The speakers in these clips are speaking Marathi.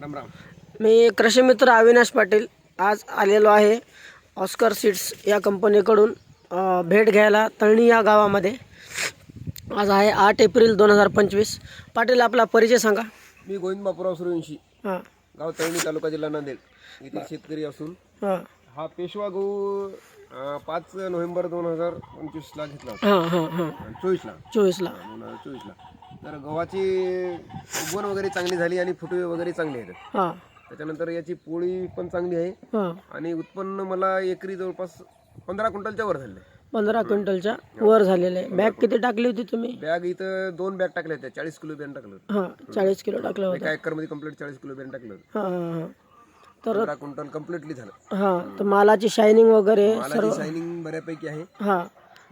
राम राम. मी कृषीमित्र अविनाश पाटील आज आलेलो आहे ऑस्कर सीड्स या कंपनीकडून भेट घ्यायला तळणी या गावामध्ये. आज आहे आठ एप्रिल दोन हजार पंचवीस. पाटील आपला परिचय सांगा. मी गोविंद बापूराव सूर्यवंशी. हां. गाव तळणी तालुका जिल्हा नांदेड. येथील शेतकरी असून हां. हा पेशवा गहू अं, पाच नोव्हेंबर दोन हजार पंचवीसला घेतला हां हां हां. चोवीसला. चोवीसला. दोन हजार चोवीसला. तर गव्हाची उगवण वगैरे चांगली झाली आणि फुटवे वगैरे चांगले आहेत. हां. त्याच्यानंतर याची पोळी पण चांगली आहे. हां. आणि उत्पन्न मला एकरी जवळपास पंधरा क्विंटलच्या वर झाले. पंधरा क्विंटलच्या वर झालेले आहे. बॅग किती टाकली होती तुम्ही? बॅग इथं दोन बॅग टाकल्या होत्या. चाळीस किलो बियाणं टाकलं होतं. हां चाळीस किलो टाकलं होतं. एका एकरमध्ये कंप्लीट चाळीस किलो बियाणं टाकलं होतं. हां हां हां. तर पंधरा क्विंटल कम्प्लिटली झालं. हां तर मालाची शायनिंग वगैरे मालाची शायनिंग बऱ्यापैकी आहे. हां.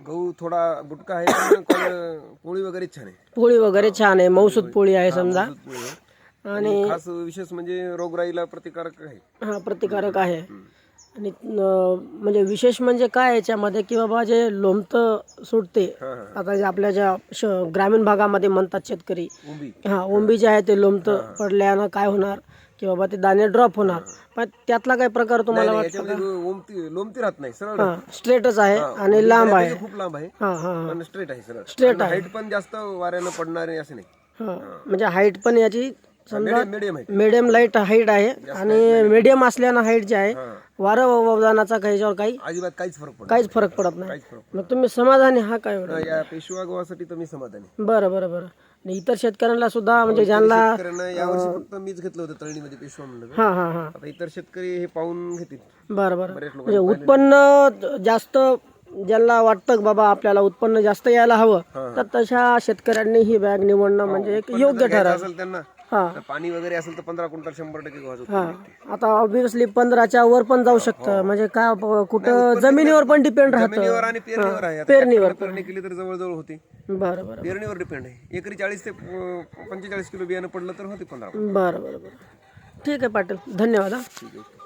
गहू थोडा बुटका आहे पण पोळी वगैरे छान आहे. पोळी वगैरे छान आहे मौसूद पोळी आहे समजा. आणि खास विशेष म्हणजे रोगराईला प्रतिकारक आहे. हा प्रतिकारक आहे. आणि म्हणजे विशेष म्हणजे काय याच्यामध्ये की बाबा जे लोमतं सुटते आता जे आपल्या ज्या ग्रामीण भागामध्ये म्हणतात शेतकरी. हा ओंबी जे आहे ते लोमतं पडल्यानं काय होणार? की बाबा ते दाणे ड्रॉप होणार. पण त्यातला काही प्रकार तुम्हाला वाटतं याच्यामध्ये ओमती लोमती राहत नाही सरळ स्ट्रेटच आहे आणि लांब आहे. खूप लांब आहे. हा हा हा. पण स्ट्रेट आहे सरळ. आहे. हाईट पण जास्त वाऱ्यानं पडणार आहे असं नाही. हा म्हणजे हाईट पण याची समजा मीडियम आहे. मिडियम लाइट हाईट आहे आणि मिडियम असल्यानं हाईट जे आहे हा. वारं ववदानाचा काही याच्यावर काही अजिबात काहीच फरक पडत काहीच फरक पडत नाही. काहीच फरक मग तुम्ही समाधानी हा काय एवढं? पडत या पेशवा गव्हासाठी तर मी समाधानी बरं बरं बरं. आणि इतर शेतकऱ्यांना सुद्धा म्हणजे ज्यांना शेतकऱ्यांना यावर्षी फक्त मीच घेतलं होतं तळणीमध्ये पेशवा म्हणलं तर. हा हा हा. आता इतर शेतकरी हे पाहून घेतील. बरं बरं. बरेच लोक म्हणजे उत्पन्न जास्त ज्यांना वाटतं की बाबा आपल्याला उत्पन्न जास्त यायला हवं तर तशा शेतकऱ्यांनी ही बॅग निवडणं म्हणजे एक योग्य ठरेल असेल त्यांना. हा. तर पाणी वगैरे असेल तर पंधरा क्विंटल शंभर टक्के गव्हाचं हा. उत्पन्न निघते. आता ऑब्विसली पंधराच्या वर पण जाऊ शकतं. म्हणजे काय कुठं जमिनीवर पण डिपेंड जमिनीवर राहतं. आणि पेरणीवर आहे. आता पेरणीवर पेरणी केली तर जवळजवळ होते. बरं बरं पेरणीवर डिपेंड आहे. एकरी चाळीस ते पंचेचाळीस किलो बियाणं पडलं तर होते पंधरा बरं बरं बरं. ठीक आहे पाटील. धन्यवाद हा. ठीक आहे.